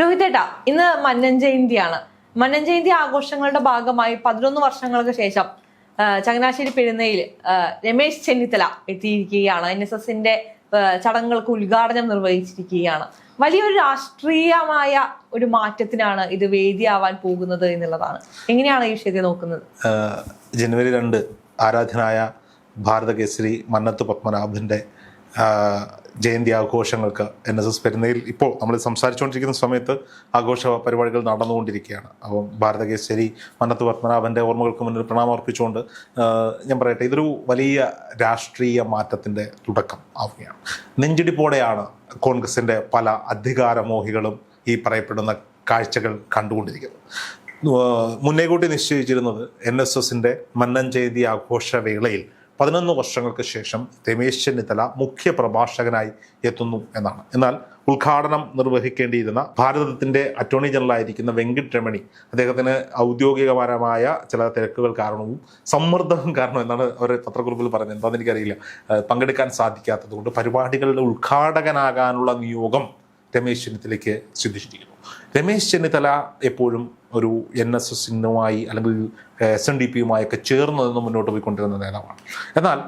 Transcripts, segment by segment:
രോഹിതേട്ടാ ഇന്ന് മന്നൻ ജയന്തിയാണ് മന്നൻ ജയന്തി ആഘോഷങ്ങളുടെ ഭാഗമായി പതിനൊന്ന് വർഷങ്ങൾക്ക് ശേഷം ചങ്ങനാശ്ശേരി പെരുന്നയിൽ രമേശ് ചെന്നിത്തല എത്തിയിരിക്കുകയാണ്. എൻ എസ് എസിന്റെ ചടങ്ങുകൾക്ക് ഉദ്ഘാടനം നിർവഹിച്ചിരിക്കുകയാണ്. വലിയൊരു രാഷ്ട്രീയമായ ഒരു മാറ്റത്തിനാണ് ഇത് വേദിയാവാൻ പോകുന്നത് എന്നുള്ളതാണ്. എങ്ങനെയാണ് ഈ വിഷയത്തെ നോക്കുന്നത്? ജനുവരി രണ്ട് ആരാധനായ ഭാരത കേസരി മന്നത്ത് പത്മനാഭന്റെ ആഹ് ജയന്തി ആഘോഷങ്ങൾക്ക് എൻ എസ് എസ് പെരുന്നയിൽ ഇപ്പോൾ നമ്മൾ സംസാരിച്ചുകൊണ്ടിരിക്കുന്ന സമയത്ത് ആഘോഷ പരിപാടികൾ നടന്നുകൊണ്ടിരിക്കുകയാണ്. അപ്പം ഭാരത കേസരി മന്നത്ത് പത്മനാഭന്റെ ഓർമ്മകൾക്ക് മുന്നിൽ പ്രണാമം അർപ്പിച്ചുകൊണ്ട് ഞാൻ പറയട്ടെ ഇതൊരു വലിയ രാഷ്ട്രീയ മാറ്റത്തിന്റെ തുടക്കം ആവുകയാണ്. നെഞ്ചിടിപ്പോടെയാണ് കോൺഗ്രസിന്റെ പല അധികാരമോഹികളും ഈ പറയപ്പെടുന്ന കാഴ്ചകൾ കണ്ടുകൊണ്ടിരിക്കുന്നത്. ഏഹ് മുന്നേ കൂട്ടി നിശ്ചയിച്ചിരുന്നത് എൻ എസ് എസിന്റെ മന്നൻ ജയന്തി ആഘോഷവേളയിൽ പതിനൊന്ന് വർഷങ്ങൾക്ക് ശേഷം രമേശ് ചെന്നിത്തല മുഖ്യ പ്രഭാഷകനായി എത്തുന്നു എന്നാണ്. എന്നാൽ ഉദ്ഘാടനം നിർവഹിക്കേണ്ടിയിരുന്ന ഭാരതത്തിന്റെ അറ്റോർണി ജനറൽ ആയിരിക്കുന്ന വെങ്കിട്ട് രമണി അദ്ദേഹത്തിന് ഔദ്യോഗികപരമായ ചില തിരക്കുകൾ കാരണവും സമ്മർദ്ദവും കാരണവും എന്നാണ് അവർ പത്രക്കുറിപ്പിൽ പറഞ്ഞത്. എന്താണെന്ന് എനിക്കറിയില്ല. പങ്കെടുക്കാൻ സാധിക്കാത്തത് കൊണ്ട് പരിപാടികളുടെ ഉദ്ഘാടകനാകാനുള്ള നിയോഗം രമേശ് ചെന്നിത്തലയ്ക്ക് സിദ്ധിച്ചിരിക്കുന്നു. രമേശ് ചെന്നിത്തല എപ്പോഴും ഒരു എൻ എസ് എസിനുമായി അല്ലെങ്കിൽ എസ് എൻ ഡി പിയുമായൊക്കെ ചേർന്ന് നിന്ന് മുന്നോട്ട് പോയിക്കൊണ്ടിരുന്ന നേതാവാണ്. എന്നാൽ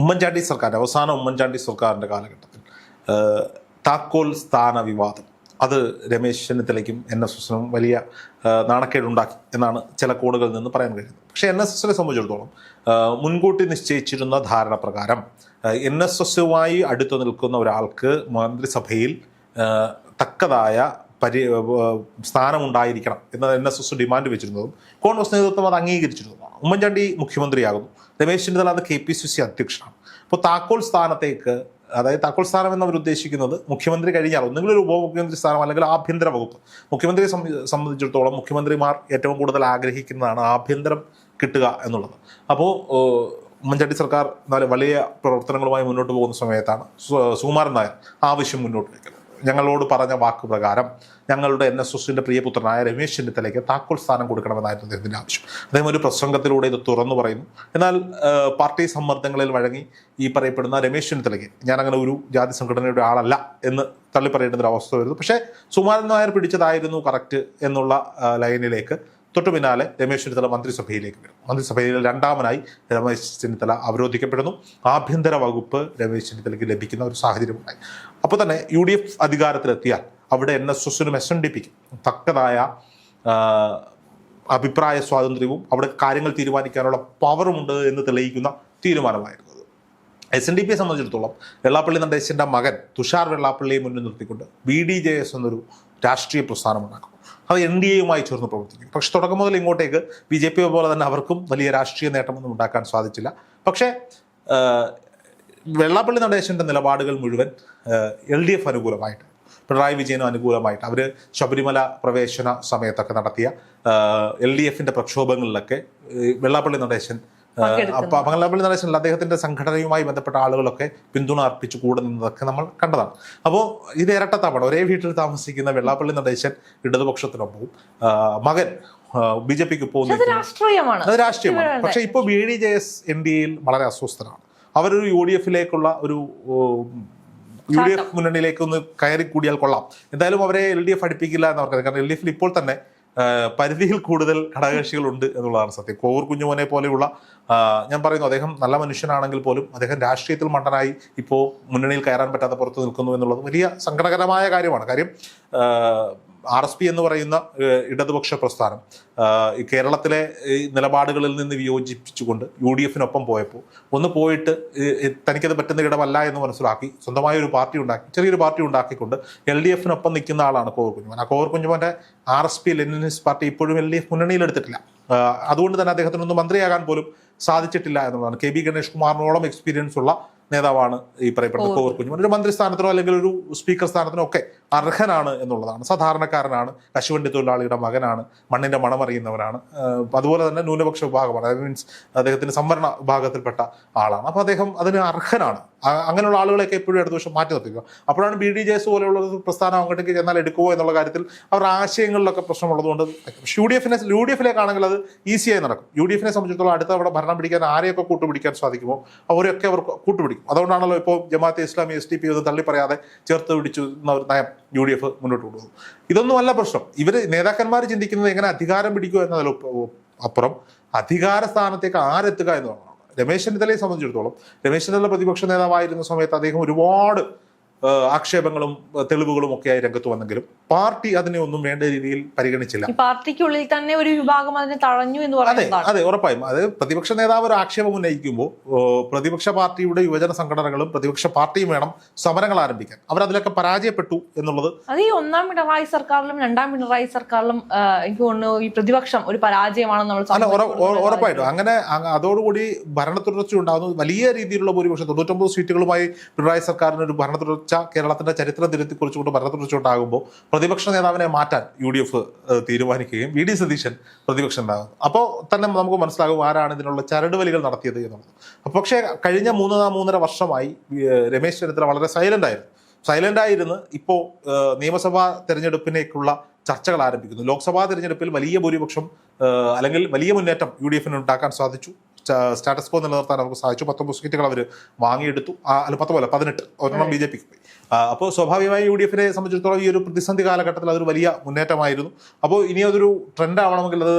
ഉമ്മൻചാണ്ടി സർക്കാർ അവസാന ഉമ്മൻചാണ്ടി സർക്കാരിന്റെ കാലഘട്ടത്തിൽ താക്കോൽ സ്ഥാന വിവാദം അത് രമേശ് ചെന്നിത്തലയ്ക്കും എൻ എസ് എസിനും വലിയ നാണക്കേടുണ്ടാക്കി എന്നാണ് ചില കോണുകളിൽ നിന്ന് പറയാൻ കഴിയുന്നത്. പക്ഷേ എൻ എസ് എസിനെ സംബന്ധിച്ചിടത്തോളം മുൻകൂട്ടി നിശ്ചയിച്ചിരുന്ന ധാരണ പ്രകാരം എൻ എസ് എസുമായി അടുത്തു നിൽക്കുന്ന ഒരാൾക്ക് മന്ത്രിസഭയിൽ തക്കതായ പരി സ്ഥാനമുണ്ടായിരിക്കണം എന്ന് എൻ എസ് എസ് ഡിമാൻഡ് വെച്ചിരുന്നതും കോൺഗ്രസ് നേതൃത്വം അത് അംഗീകരിച്ചിരുന്നതുമാണ്. ഉമ്മൻചാണ്ടി മുഖ്യമന്ത്രിയാകുന്നു. രമേശ് ചെന്നിത്തല അത് കെ പി സി സി അധ്യക്ഷനാണ്. അപ്പോൾ താക്കോൽ സ്ഥാനത്തേക്ക് അതായത് താക്കോൽ സ്ഥാനം എന്ന് അവർ ഉദ്ദേശിക്കുന്നത് മുഖ്യമന്ത്രി കഴിഞ്ഞാൽ ഒന്നുകിൽ ഒരു ഉപമുഖ്യമന്ത്രി സ്ഥാനം അല്ലെങ്കിൽ ആഭ്യന്തര വകുപ്പ്. മുഖ്യമന്ത്രിയെ സംബ- സംബന്ധിച്ചിടത്തോളം മുഖ്യമന്ത്രിമാർ ഏറ്റവും കൂടുതൽ ആഗ്രഹിക്കുന്നതാണ് ആഭ്യന്തരം കിട്ടുക എന്നുള്ളത്. അപ്പോൾ ഉമ്മൻചാണ്ടി സർക്കാർ വലിയ പ്രവർത്തനങ്ങളുമായി മുന്നോട്ട് പോകുന്ന സമയത്താണ് സുകുമാരൻ നായർ ആവശ്യം മുന്നോട്ട് വയ്ക്കുന്നത് ഞങ്ങളോട് പറഞ്ഞ വാക്ക് പ്രകാരം ഞങ്ങളുടെ എൻ എസ് എസിന്റെ പ്രിയപുത്രനായ രമേശ് ചെന്നിത്തലയ്ക്ക് താക്കോൽ സ്ഥാനം കൊടുക്കണമെന്നായിരുന്നു അദ്ദേഹത്തിന്റെ ആവശ്യം. അദ്ദേഹം ഒരു പ്രസംഗത്തിലൂടെ ഇത് തുറന്നു പറയുന്നു. എന്നാൽ പാർട്ടി സമ്മർദ്ദങ്ങളിൽ വഴങ്ങി ഈ പറയപ്പെടുന്ന രമേശ് ചെന്നിത്തലയ്ക്ക് ഞാൻ അങ്ങനെ ഒരു ജാതി സംഘടനയുടെ ആളല്ല എന്ന് തള്ളിപ്പറയേണ്ട ഒരു അവസ്ഥ വരുന്നു. പക്ഷേ സുമാരൻ നായർ പിടിച്ചതായിരുന്നു കറക്റ്റ് എന്നുള്ള ലൈനിലേക്ക് തൊട്ടു പിന്നാലെ രമേശ് ചെന്നിത്തല മന്ത്രിസഭയിലേക്ക് വരും. മന്ത്രിസഭയിൽ രണ്ടാമനായി രമേശ് ചെന്നിത്തല അവരോധിക്കപ്പെടുന്നു. ആഭ്യന്തര വകുപ്പ് രമേശ് ചെന്നിത്തലയ്ക്ക് ലഭിക്കുന്ന ഒരു സാഹചര്യമുണ്ടായി. അപ്പോൾ തന്നെ യു ഡി എഫ് അധികാരത്തിലെത്തിയാൽ അവിടെ എൻ എസ് എസിനും എസ് എൻ ഡി പിക്കും തക്കതായ അഭിപ്രായ സ്വാതന്ത്ര്യവും അവിടെ കാര്യങ്ങൾ തീരുമാനിക്കാനുള്ള പവറുമുണ്ട് എന്ന് തെളിയിക്കുന്ന തീരുമാനമായിരുന്നു. എസ് എൻ ഡി പിയെ സംബന്ധിച്ചിടത്തോളം വെള്ളാപ്പള്ളി നടേശന്റെ മകൻ തുഷാർ വെള്ളാപ്പള്ളിയെ മുന്നിൽ നിർത്തിക്കൊണ്ട് ബി ഡി ജെ എസ് എന്നൊരു രാഷ്ട്രീയ പ്രസ്ഥാനം അത് എൻ ഡി എയുമായി ചേർന്ന് പ്രവർത്തിക്കും. പക്ഷെ തുടക്കം മുതൽ ഇങ്ങോട്ടേക്ക് ബി ജെ പി പോലെ തന്നെ അവർക്കും വലിയ രാഷ്ട്രീയ നേട്ടമൊന്നും ഉണ്ടാക്കാൻ സാധിച്ചില്ല. പക്ഷേ വെള്ളാപ്പള്ളി നടേശന്റെ നിലപാടുകൾ മുഴുവൻ എൽ ഡി എഫ് അനുകൂലമായിട്ട് പിണറായി വിജയനും അനുകൂലമായിട്ട്. അവർ ശബരിമല പ്രവേശന സമയത്തൊക്കെ നടത്തിയ എൽ ഡി എഫിന്റെ പ്രക്ഷോഭങ്ങളിലൊക്കെ വെള്ളാപ്പള്ളി നടേശൻ അപ്പൊ നടേശനിൽ നടേശൻ അദ്ദേഹത്തിന്റെ സംഘടനയുമായി ബന്ധപ്പെട്ട ആളുകളൊക്കെ പിന്തുണ അർപ്പിച്ച് കൂടെ നിന്നതൊക്കെ നമ്മൾ കണ്ടതാണ്. അപ്പോൾ ഇത് ഇരട്ടത്തവണ ഒരേ വീട്ടിൽ താമസിക്കുന്ന വെള്ളാപ്പള്ളി നടേശൻ ഇടതുപക്ഷത്തിനൊപ്പം മകൻ ബി ജെ പിക്ക് പോകുന്ന അത് രാഷ്ട്രീയമാണ്. രാഷ്ട്രീയമാണ്. പക്ഷെ ഇപ്പോൾ B D J S N D എയിൽ വളരെ അസ്വസ്ഥനാണ്. അവരൊരു യു ഡി എഫിലേക്കുള്ള ഒരു യു ഡി എഫ് മുന്നണിയിലേക്ക് ഒന്ന് കയറി കൂടിയാൽ കൊള്ളാം. എന്തായാലും അവരെ എൽ ഡി എഫ് അടുപ്പിക്കില്ല എന്ന് അവർക്കറിയാം കാരണം എൽ ഡി എഫിൽ ഇപ്പോൾ തന്നെ പരിധിയിൽ കൂടുതൽ ഘടകകക്ഷികളുണ്ട് എന്നുള്ളതാണ് സത്യം. കോവൂർ കുഞ്ഞുമോനെ പോലെയുള്ള ഞാൻ പറയുന്നു അദ്ദേഹം നല്ല മനുഷ്യനാണെങ്കിൽ പോലും അദ്ദേഹം രാഷ്ട്രീയത്തിൽ മണ്ടനായി ഇപ്പോൾ മുന്നണിയിൽ കയറാൻ പറ്റാതെ പുറത്ത് നിൽക്കുന്നു എന്നുള്ളത് വലിയ സങ്കടകരമായ കാര്യമാണ്. കാര്യം ആർ എസ് പി എന്ന് പറയുന്ന ഇടതുപക്ഷ പ്രസ്ഥാനം കേരളത്തിലെ നിലപാടുകളിൽ നിന്ന് വിയോജിപ്പിച്ചുകൊണ്ട് യു ഡി എഫിനൊപ്പം പോയപ്പോൾ ഒന്ന് പോയിട്ട് തനിക്കത് പറ്റുന്ന ഇടമല്ല എന്ന് മനസ്സിലാക്കി സ്വന്തമായ ഒരു പാർട്ടി ഉണ്ടാക്കി ചെറിയൊരു പാർട്ടി ഉണ്ടാക്കിക്കൊണ്ട് എൽ ഡി എഫിനൊപ്പം നിൽക്കുന്ന ആളാണ് കോവർ കുഞ്ഞുമോൻ. ആ Kovoor കുഞ്ഞുമോന്റെ R S P Leninist party ഇപ്പോഴും എൽ ഡി എഫ് മുന്നണിയിലെടുത്തിട്ടില്ല. അതുകൊണ്ട് തന്നെ അദ്ദേഹത്തിനൊന്നും മന്ത്രിയാകാൻ പോലും സാധിച്ചിട്ടില്ല എന്നുള്ളതാണ്. കെ ബി ഗണേഷ് കുമാറിനോളം എക്സ്പീരിയൻസ് ഉള്ള നേതാവാണ് ഈ പറയപ്പെടുന്ന കോവൂർ കുഞ്ഞുമോൻ. ഒരു മന്ത്രി സ്ഥാനത്തിനോ അല്ലെങ്കിൽ ഒരു സ്പീക്കർ സ്ഥാനത്തിനോ ഒക്കെ അർഹനാണ് എന്നുള്ളതാണ്. സാധാരണക്കാരനാണ് കശുവണ്ടി തൊഴിലാളിയുടെ മകനാണ് മണ്ണിന്റെ മണം അറിയുന്നവരാണ് അതുപോലെ തന്നെ ന്യൂനപക്ഷ വിഭാഗമാണ്. അതായത് മീൻസ് അദ്ദേഹത്തിന്റെ സംവരണ വിഭാഗത്തിൽപ്പെട്ട ആളാണ്. അപ്പോൾ അദ്ദേഹം അതിന് അർഹനാണ്. അങ്ങനെയുള്ള ആളുകളെയൊക്കെ എപ്പോഴും അടുത്ത ദിവസം മാറ്റി നിർത്തിക്കുക. അപ്പോഴാണ് ബി ഡി ജെ എസ് പോലെയുള്ള ഒരു പ്രസ്ഥാനം അങ്ങോട്ടേക്ക് ചെന്നാൽ എടുക്കുമോ എന്നുള്ള കാര്യത്തിൽ അവർ ആശയങ്ങളിലൊക്കെ പ്രശ്നമുള്ളതുകൊണ്ട് യു ഡി എഫിനെ യു ഡി എഫിലേക്കാണെങ്കിൽ അത് ഈസിയായി നടക്കും. യു ഡി എഫിനെ സംബന്ധിച്ചിടത്തോളം അടുത്ത അവിടെ ഭരണം പിടിക്കാൻ ആരെയൊക്കെ കൂട്ടുപിടിക്കാൻ സാധിക്കുമോ? അവരെയൊക്കെ അവർ കൂട്ടുപിടിക്കും. പിടിക്കും അതുകൊണ്ടാണല്ലോ ഇപ്പോൾ Jamaat-e Islami S T P ഒന്നും തള്ളി പറയാതെ ചേർത്ത് പിടിച്ചു എന്ന ഒരു നയം യു ഡി എഫ് മുന്നോട്ട് കൊണ്ടുപോകും. ഇതൊന്നും അല്ല പ്രശ്നം. ഇവർ നേതാക്കന്മാർ ചിന്തിക്കുന്നത് എങ്ങനെ അധികാരം പിടിക്കുക എന്നതിൽ അപ്പുറം അധികാര സ്ഥാനത്തേക്ക് ആരെത്തുക എന്നുള്ളതാണ്. രമേശ് ചെന്നിത്തലയെ സംബന്ധിച്ചിടത്തോളം രമേശ് ചെന്നിത്തല പ്രതിപക്ഷ നേതാവായിരുന്ന സമയത്ത് അദ്ദേഹം ഒരുപാട് ആക്ഷേപങ്ങളും തെളിവുകളും ഒക്കെ ആയി രംഗത്ത് വന്നെങ്കിലും പാർട്ടി അതിനെ ഒന്നും വേണ്ട രീതിയിൽ പരിഗണിച്ചില്ല. പാർട്ടിക്കുള്ളിൽ തന്നെ ഒരു വിഭാഗം അതിനെ തഴഞ്ഞു എന്ന് അതെ അതെ ഉറപ്പായും. അത് പ്രതിപക്ഷ നേതാവ് ഒരു ആക്ഷേപം ഉന്നയിക്കുമ്പോൾ പ്രതിപക്ഷ പാർട്ടിയുടെ യുവജന സംഘടനകളും പ്രതിപക്ഷ പാർട്ടിയും വേണം സമരങ്ങൾ ആരംഭിക്കാൻ. അവർ അതിലൊക്കെ പരാജയപ്പെട്ടു എന്നുള്ളത് അത് ഈ ഒന്നാം പിണറായി സർക്കാരിലും രണ്ടാം പിണറായി സർക്കാരിലും എനിക്ക് തോന്നുന്നു ഈ പ്രതിപക്ഷം ഒരു പരാജയമാണെന്ന് നമ്മൾ അല്ല ഉറ- ഉറ- ഉറപ്പായിട്ടും. അങ്ങനെ അങ്ങ് അതോടുകൂടി ഭരണ തുടർച്ച ഉണ്ടാകുന്നത് വലിയ രീതിയിലുള്ള ഭൂരിപക്ഷം തൊണ്ണൂറ്റൊമ്പത് സീറ്റുകളുമായി പിണറായി സർക്കാരിന് ഒരു ഭരണ തുടർച്ച കേരളത്തിന്റെ ചരിത്രം തിരുത്തി കുറിച്ചുകൊണ്ട് ഭരണ തുടർച്ച പ്രതിപക്ഷ നേതാവിനെ മാറ്റാൻ യു ഡി എഫ് തീരുമാനിക്കുകയും വി ഡി സതീശൻ പ്രതിപക്ഷ നേതാവ് അപ്പോൾ തന്നെ നമുക്ക് മനസ്സിലാകും ആരാണ് ഇതിനുള്ള ചരടുവലികൾ നടത്തിയത് എന്നുള്ളത്. പക്ഷേ കഴിഞ്ഞ മൂന്ന് മൂന്നര വർഷമായി രമേശ് ചെന്നിത്തല വളരെ സൈലന്റ് ആയിരുന്നു. സൈലന്റ് ആയിരുന്നു ഇപ്പോൾ നിയമസഭാ തെരഞ്ഞെടുപ്പിനേക്കുള്ള ചർച്ചകൾ ആരംഭിക്കുന്നു. ലോക്സഭാ തെരഞ്ഞെടുപ്പിൽ വലിയ ഭൂരിപക്ഷം അല്ലെങ്കിൽ വലിയ മുന്നേറ്റം യു ഡി എഫിന് ഉണ്ടാക്കാൻ സാധിച്ചു. സ്റ്റാറ്റസ് കോ നിലനിർത്താൻ അവർക്ക് സാധിച്ചു. പത്തൊമ്പത് സീറ്റുകൾ അവർ വാങ്ങിയെടുത്തു. അല്ല പത്തൊമ്പത് പതിനെട്ട്. ഒരെണ്ണം ബി ജെ പിക്ക് പോയി. അപ്പോൾ സ്വാഭാവികമായി യു ഡി എഫിനെ സംബന്ധിച്ചിടത്തോളം ഈ ഒരു പ്രതിസന്ധി കാലഘട്ടത്തിൽ അതൊരു വലിയ മുന്നേറ്റമായിരുന്നു. അപ്പോൾ ഇനി അതൊരു ട്രെൻഡ് ആവണമെങ്കിൽ അത്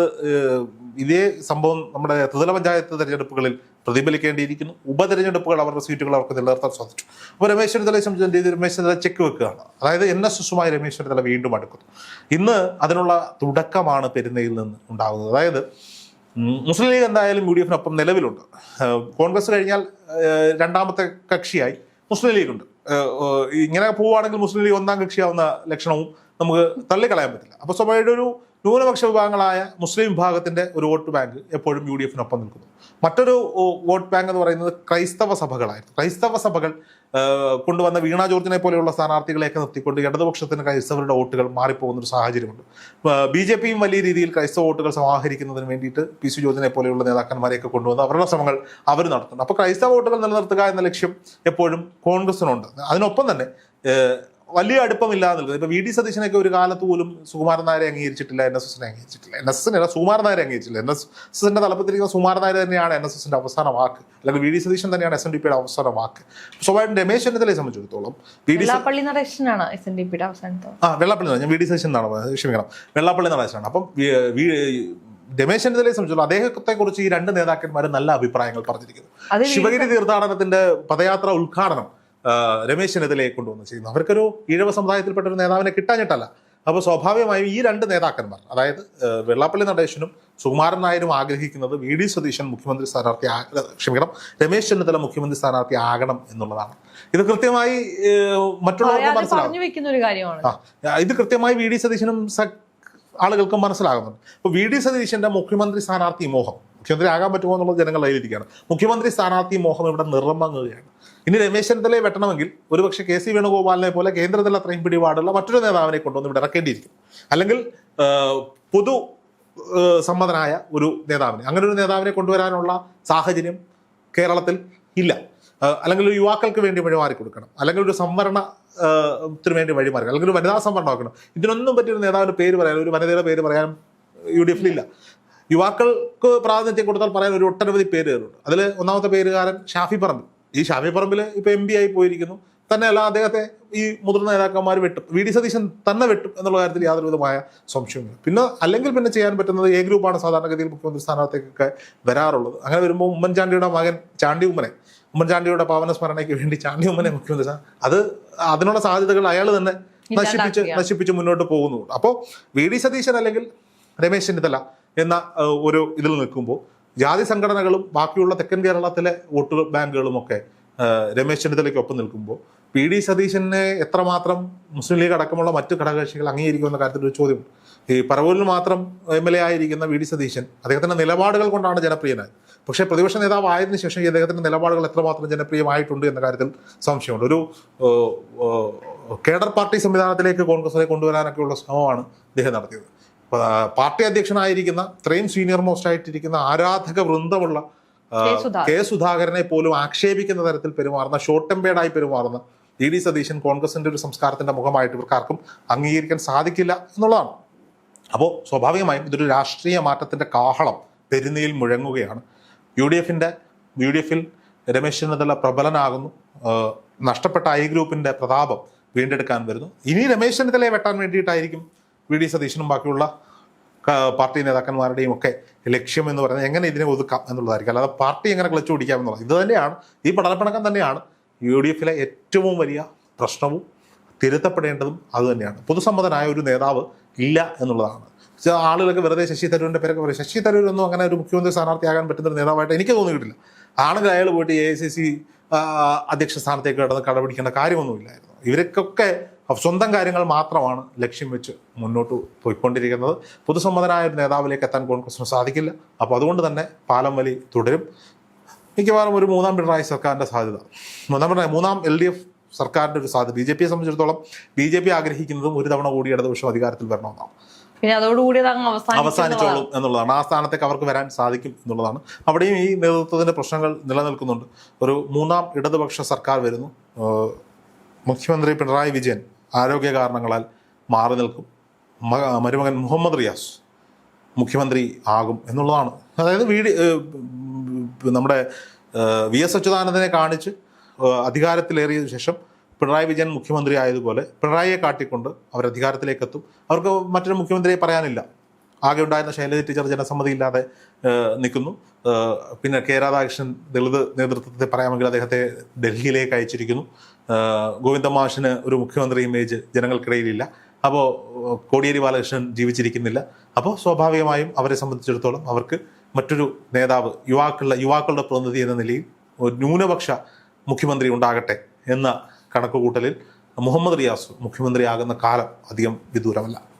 ഇതേ സംഭവം നമ്മുടെ ത്രിതല പഞ്ചായത്ത് തെരഞ്ഞെടുപ്പുകളിൽ പ്രതിഫലിക്കേണ്ടിയിരിക്കുന്നു. ഉപതെരഞ്ഞെടുപ്പുകൾ അവരുടെ സീറ്റുകൾ അവർക്ക് നിലനിർത്താൻ സാധിച്ചു. അപ്പോൾ രമേശ് ചെന്നിത്തലയെ സംബന്ധിച്ച്? രമേശ് ചെന്നിത്തല ചെക്ക് വെക്കുകയാണ്. അതായത് എൻ എസ് എസുമായി രമേശ് ചെന്നിത്തല വീണ്ടും അടുക്കുന്നു. ഇന്ന് അതിനുള്ള തുടക്കമാണ് പെരുന്നയിൽ നിന്ന് ഉണ്ടാകുന്നത്. അതായത് മുസ്ലിം ലീഗ് എന്തായാലും യു ഡി എഫിനൊപ്പം നിലവിലുണ്ട്. കോൺഗ്രസ് കഴിഞ്ഞാൽ രണ്ടാമത്തെ കക്ഷിയായി മുസ്ലിം ലീഗ് ഉണ്ട്. ഏഹ് ഏഹ് ഇങ്ങനെ പോവുകയാണെങ്കിൽ മുസ്ലിം ലീഗ് ഒന്നാം കക്ഷിയാവുന്ന ലക്ഷണവും നമുക്ക് തള്ളിക്കളയാൻ പറ്റില്ല. അപ്പോൾ സ്വാഭാവിക ഒരു ന്യൂനപക്ഷ വിഭാഗങ്ങളായ മുസ്ലിം വിഭാഗത്തിന്റെ ഒരു വോട്ട് ബാങ്ക് എപ്പോഴും യു ഡി എഫിനൊപ്പം നിൽക്കുന്നു. മറ്റൊരു വോട്ട് ബാങ്ക് എന്ന് പറയുന്നത് ക്രൈസ്തവ സഭകളായിരുന്നു. ക്രൈസ്തവ സഭകൾ കൊണ്ടുവന്ന വീണ ജോർജിനെ പോലെയുള്ള സ്ഥാനാർത്ഥികളെയൊക്കെ നിർത്തിക്കൊണ്ട് ഇടതുപക്ഷത്തിന് ക്രൈസ്തവരുടെ വോട്ടുകൾ മാറിപ്പോകുന്ന ഒരു സാഹചര്യമുണ്ട് ബി ജെ പിയും വലിയ രീതിയിൽ ക്രൈസ്തവ വോട്ടുകൾ സമാഹരിക്കുന്നതിന് വേണ്ടിയിട്ട് പി സി ജോർജിനെ പോലെയുള്ള നേതാക്കന്മാരെയൊക്കെ കൊണ്ടുവന്ന് അവരുടെ ശ്രമങ്ങൾ അവർ നടത്തുന്നുണ്ട് അപ്പോൾ ക്രൈസ്തവ വോട്ടുകൾ നിലനിർത്തുക എന്ന ലക്ഷ്യം എപ്പോഴും കോൺഗ്രസിനുണ്ട്. അതിനൊപ്പം തന്നെ വലിയ അടുപ്പമില്ലാതെ നിൽക്കുന്നത് ഇപ്പൊ വി ഡി സതീശനൊക്കെ ഒരു കാലത്ത് പോലും സുകുമാരൻ നായരെ അംഗീകരിച്ചിട്ടില്ല എൻ എസ് എസിനെ അംഗീകരിച്ചിട്ടില്ല. എൻ എസ് സുകുമാരൻ നായരെ അംഗീകരിച്ചില്ല എൻ എസ് എസിന്റെ തലപ്പത്തിരിക്കുന്ന സുകുമാരൻ നായർ തന്നെയാണ് എൻ എസ് എസിന്റെ അവസാന വാക്ക്. അല്ലെങ്കിൽ വി ഡി സതീശൻ തന്നെയാണ് എസ് എൻ ഡി പിയുടെ അവസാന വാക്ക്. സ്വാഭാവികം രമേശ് ചെന്നിത്തലയെ സംബന്ധിച്ചിടത്തോളം വി ഡി വെള്ളാപ്പള്ളി നടേശനാണ് എസ് എൻ ഡി പിയുടെ അവസാനത്തെ. ആ വെള്ളാപ്പള്ളി. ഞാൻ വി ഡി സതീശൻ എന്നാണ് ക്ഷമിക്കണം. വെള്ളാപ്പള്ളി നടേശനാണ്. അപ്പം രമേശ് ചെന്നിത്തലയെ സംബന്ധിച്ചുള്ള അദ്ദേഹത്തെ കുറിച്ച് ഈ രണ്ട് നേതാക്കന്മാരും നല്ല അഭിപ്രായങ്ങൾ പറഞ്ഞിരിക്കുന്നു. ശിവഗിരി തീർത്ഥാടനത്തിന്റെ പദയാത്ര ഉദ്ഘാടനം ആ, കൊണ്ടുവന്നു ചെന്നിത്തലയെ കൊണ്ടുവന്ന് ചെയ്യുന്നു. അവർക്കൊരു ഈഴവ സമുദായത്തിൽപ്പെട്ട ഒരു നേതാവിനെ കിട്ടാഞ്ഞിട്ടല്ല. അപ്പോൾ സ്വാഭാവികമായും ഈ രണ്ട് നേതാക്കന്മാർ അതായത് വെള്ളാപ്പള്ളി നടേശനും സുകുമാരൻ നായരും ആഗ്രഹിക്കുന്നത് വി ഡി സതീശൻ മുഖ്യമന്ത്രി സ്ഥാനാർത്ഥി ക്ഷമിക്കണം രമേശ് ചെന്നിത്തല മുഖ്യമന്ത്രി സ്ഥാനാർത്ഥി ആകണം എന്നുള്ളതാണ്. ഇത് കൃത്യമായി മറ്റുള്ളവർക്ക് മനസ്സിലാകും ഇത് കൃത്യമായി വി ഡി സതീശനും ആളുകൾക്കും മനസ്സിലാകുന്നുണ്ട്. അപ്പോൾ വി ഡി സതീശന്റെ മുഖ്യമന്ത്രി സ്ഥാനാർത്ഥി മോഹം. മുഖ്യമന്ത്രി ആകാൻ പറ്റുമോ എന്നുള്ളത് ജനങ്ങൾ കയ്യിലിരിക്കുകയാണ് മുഖ്യമന്ത്രി സ്ഥാനാർത്ഥി മോഹം ഇവിടെ നിറമങ്ങുകയാണ് ഇനി രമേശ് ചെന്നിത്തലയെ വെട്ടണമെങ്കിൽ ഒരുപക്ഷെ കെ സി വേണുഗോപാലിനെ പോലെ കേന്ദ്രത്തിൽ അത്രയും പിടിപാടുള്ള മറ്റൊരു നേതാവിനെ കൊണ്ടുവന്ന് ഇവിടെ ഇറക്കേണ്ടിയിരിക്കും. അല്ലെങ്കിൽ പൊതു സമ്മതനായ ഒരു നേതാവിനെ അങ്ങനെ ഒരു നേതാവിനെ കൊണ്ടുവരാനുള്ള സാഹചര്യം കേരളത്തിൽ ഇല്ല. അല്ലെങ്കിൽ ഒരു യുവാക്കൾക്ക് വേണ്ടി വഴിമാറി കൊടുക്കണം. അല്ലെങ്കിൽ ഒരു സംവരണ ആ, ത്തിന് വേണ്ടി വഴിമാറി അല്ലെങ്കിൽ ഒരു വനിതാ സംവരണം ആക്കണം. ഇതിനൊന്നും പറ്റിയൊരു നേതാവിന്റെ പേര് പറയാൻ ഒരു വനിതയുടെ പേര് പറയാൻ യു ഡി എഫിലില്ല. യുവാക്കൾക്ക് പ്രാതിനിധ്യം കൊടുത്താൽ പറയാൻ ഒരു ഒട്ടനവധി പേരുകാരുണ്ട് അതിൽ ഒന്നാമത്തെ പേരുകാരൻ ഷാഫി പറമ്പിൽ. ഈ ഷാഫി പറമ്പിൽ ഇപ്പൊ എം ബി ആയി പോയിരിക്കുന്നു. തന്നെയല്ല അദ്ദേഹത്തെ ഈ മുതിർന്ന നേതാക്കന്മാർ വെട്ടും. വി ഡി സതീശൻ തന്നെ വെട്ടും എന്നുള്ള കാര്യത്തിൽ യാതൊരു വിധമായ സംശയമില്ല പിന്നെ അല്ലെങ്കിൽ പിന്നെ ചെയ്യാൻ പറ്റുന്നത് എ ഗ്രൂപ്പാണ് സാധാരണഗതിയിൽ മുഖ്യമന്ത്രി സ്ഥാനാർത്ഥിക്കൊക്കെ വരാറുള്ളത്. അങ്ങനെ വരുമ്പോൾ ഉമ്മൻചാണ്ടിയുടെ മകൻ ചാണ്ടി ഉമ്മനെ ഉമ്മൻചാണ്ടിയുടെ പാവന സ്മരണയ്ക്ക് വേണ്ടി ചാണ്ടി ഉമ്മനെ മുഖ്യമന്ത്രി അത് അതിനുള്ള സാധ്യതകൾ അയാൾ തന്നെ നശിപ്പിച്ച് നശിപ്പിച്ച് മുന്നോട്ട് പോകുന്നുണ്ട്. അപ്പോൾ വി ഡി സതീശൻ അല്ലെങ്കിൽ രമേശ് ചെന്നിത്തല എന്ന ഒരു ഇതിൽ നിൽക്കുമ്പോൾ ജാതി സംഘടനകളും ബാക്കിയുള്ള തെക്കൻ കേരളത്തിലെ വോട്ട് ബാങ്കുകളും ഒക്കെ രമേശ് ചെന്നിത്തലയ്ക്ക് ഒപ്പം നിൽക്കുമ്പോൾ പി ഡി സതീശനെ എത്രമാത്രം മുസ്ലിം ലീഗ് അടക്കമുള്ള മറ്റു ഘടകകക്ഷികൾ അംഗീകരിക്കുമെന്ന കാര്യത്തിൽ ഒരു ചോദ്യം. ഈ പറവൂരിൽ മാത്രം എം എൽ എ ആയിരിക്കുന്ന വി ഡി സതീശൻ അദ്ദേഹത്തിന്റെ നിലപാടുകൾ കൊണ്ടാണ് ജനപ്രിയനായത്. പക്ഷേ പ്രതിപക്ഷ നേതാവ് ആയതിനു ശേഷം ഈ അദ്ദേഹത്തിന്റെ നിലപാടുകൾ എത്രമാത്രം ജനപ്രിയമായിട്ടുണ്ട് എന്ന കാര്യത്തിൽ സംശയമുണ്ട്. ഒരു കേഡർ പാർട്ടി സംവിധാനത്തിലേക്ക് കോൺഗ്രസിനെ കൊണ്ടുവരാനൊക്കെയുള്ള ശ്രമമാണ് അദ്ദേഹം നടത്തിയത്. പാർട്ടി അധ്യക്ഷനായിരിക്കുന്ന ഇത്രയും സീനിയർ മോസ്റ്റ് ആയിട്ടിരിക്കുന്ന ആരാധക വൃന്ദമുള്ള കെ. സുധാകരനെ പോലും ആക്ഷേപിക്കുന്ന തരത്തിൽ പെരുമാറുന്ന ഷോർട്ട് ടെമ്പേർഡായി പെരുമാറുന്ന ഇ ഡി സതീശൻ കോൺഗ്രസിന്റെ ഒരു സംസ്കാരത്തിന്റെ മുഖമായിട്ട് ഇവർക്ക് ആർക്കും അംഗീകരിക്കാൻ സാധിക്കില്ല എന്നുള്ളതാണ്. അപ്പോൾ സ്വാഭാവികമായും ഇതൊരു രാഷ്ട്രീയ മാറ്റത്തിന്റെ കാഹളം പെരുന്നയിൽ മുഴങ്ങുകയാണ്. യു ഡി എഫിന്റെ യു ഡി എഫിൽ രമേശ് ചെന്നിത്തല പ്രബലനാകുന്നു. നഷ്ടപ്പെട്ട ഐ ഗ്രൂപ്പിന്റെ പ്രതാപം വീണ്ടെടുക്കാൻ വരുന്നു. ഇനി രമേശ് ചെന്നിത്തലയെ വെട്ടാൻ വേണ്ടിയിട്ടായിരിക്കും വി ഡി സതീശനും ബാക്കിയുള്ള പാർട്ടി നേതാക്കന്മാരുടെയും ഒക്കെ ലക്ഷ്യം എന്ന് പറയുന്നത് എങ്ങനെ ഇതിനെ ഒതുക്കാം എന്നുള്ളതായിരിക്കും. അല്ലാതെ പാർട്ടി എങ്ങനെ ക്ലച്ച് പിടിക്കാം എന്നുള്ളത്. ഇത് തന്നെയാണ് ഈ പടലപ്പിണക്കം തന്നെയാണ് യു ഡി എഫിലെ ഏറ്റവും വലിയ പ്രശ്നവും തിരുത്തപ്പെടേണ്ടതും അതുതന്നെയാണ് പൊതുസമ്മതനായ ഒരു നേതാവ് ഇല്ല എന്നുള്ളതാണ്. ആളുകളൊക്കെ വെറുതെ ശശി തരൂരിന്റെ പേരൊക്കെ പറയും. ശശി തരൂരൊന്നും അങ്ങനെ ഒരു മുഖ്യമന്ത്രി സ്ഥാനാർത്ഥിയാകാൻ പറ്റുന്ന ഒരു നേതാവായിട്ട് എനിക്ക് തോന്നിയിട്ടില്ല. ആണെങ്കിൽ അയാൾ പോയിട്ട് എ ഐ സി സി അധ്യക്ഷ സ്ഥാനത്തേക്ക് കടന്ന് കടപിടിക്കേണ്ട കാര്യമൊന്നുമില്ലായിരുന്നു. ഇവർക്കൊക്കെ സ്വന്തം കാര്യങ്ങൾ മാത്രമാണ് ലക്ഷ്യം വെച്ച് മുന്നോട്ട് പോയിക്കൊണ്ടിരിക്കുന്നത്. പൊതുസമ്മതനായ ഒരു നേതാവിലേക്ക് എത്താൻ കോൺഗ്രസിന് സാധിക്കില്ല. അപ്പോൾ അതുകൊണ്ട് തന്നെ പാലം വലി തുടരും. മിക്കവാറും ഒരു മൂന്നാം പിണറായി സർക്കാരിന്റെ സാധ്യത. മൂന്നാം പിണറായി മൂന്നാം എൽ ഡി എഫ് സർക്കാരിന്റെ ഒരു സാധ്യത. ബി ജെ പിയെ സംബന്ധിച്ചിടത്തോളം ബി ജെ പി ആഗ്രഹിക്കുന്നതും ഒരു തവണ കൂടി ഇടതുപക്ഷം അധികാരത്തിൽ വരണമെന്നാണ്. പിന്നെ അതോടുകൂടി അവസാനിച്ചോളൂ എന്നുള്ളതാണ്. ആ സ്ഥാനത്തേക്ക് അവർക്ക് വരാൻ സാധിക്കും എന്നുള്ളതാണ്. അവിടെയും ഈ നേതൃത്വത്തിന്റെ പ്രശ്നങ്ങൾ നിലനിൽക്കുന്നുണ്ട്. ഒരു മൂന്നാം ഇടതുപക്ഷ സർക്കാർ വരുന്നു. മുഖ്യമന്ത്രി പിണറായി വിജയൻ ആരോഗ്യ കാരണങ്ങളാൽ മാറി നിൽക്കും. മരുമകൻ മുഹമ്മദ് റിയാസ് മുഖ്യമന്ത്രി ആകും എന്നുള്ളതാണ്. അതായത് വീട് നമ്മുടെ വി എസ് അച്യുതാനന്ദനെ കാണിച്ച് അധികാരത്തിലേറിയ ശേഷം പിണറായി വിജയൻ മുഖ്യമന്ത്രി ആയതുപോലെ പിണറായിയെ കാട്ടിക്കൊണ്ട് അവർ അധികാരത്തിലേക്ക് എത്തും അവർക്ക് മറ്റൊരു മുഖ്യമന്ത്രിയെ പറയാനില്ല. ആകെ ഉണ്ടായിരുന്ന ശൈലജ ടീച്ചർ ജനസമ്മതി ഇല്ലാതെ നിൽക്കുന്നു. പിന്നെ കെ രാധാകൃഷ്ണൻ ദളിത് നേതൃത്വത്തെ പറയാമെങ്കിൽ അദ്ദേഹത്തെ ഡൽഹിയിലേക്ക് അയച്ചിരിക്കുന്നു. ഗോവിന്ദ മാഷിന് ഒരു മുഖ്യമന്ത്രി ഇമേജ് ജനങ്ങൾക്കിടയിലില്ല. അപ്പോൾ കോടിയേരി ബാലകൃഷ്ണൻ ജീവിച്ചിരിക്കുന്നില്ല. അപ്പോൾ സ്വാഭാവികമായും അവരെ സംബന്ധിച്ചിടത്തോളം അവർക്ക് മറ്റൊരു നേതാവ് യുവാക്കളുടെ യുവാക്കളുടെ പ്രതിനിധി എന്ന നിലയിൽ ഒരു ന്യൂനപക്ഷ മുഖ്യമന്ത്രി ഉണ്ടാകട്ടെ എന്ന കണക്കുകൂട്ടലിൽ മുഹമ്മദ് റിയാസ് മുഖ്യമന്ത്രിയാകുന്ന കാലം അധികം വിദൂരമല്ല.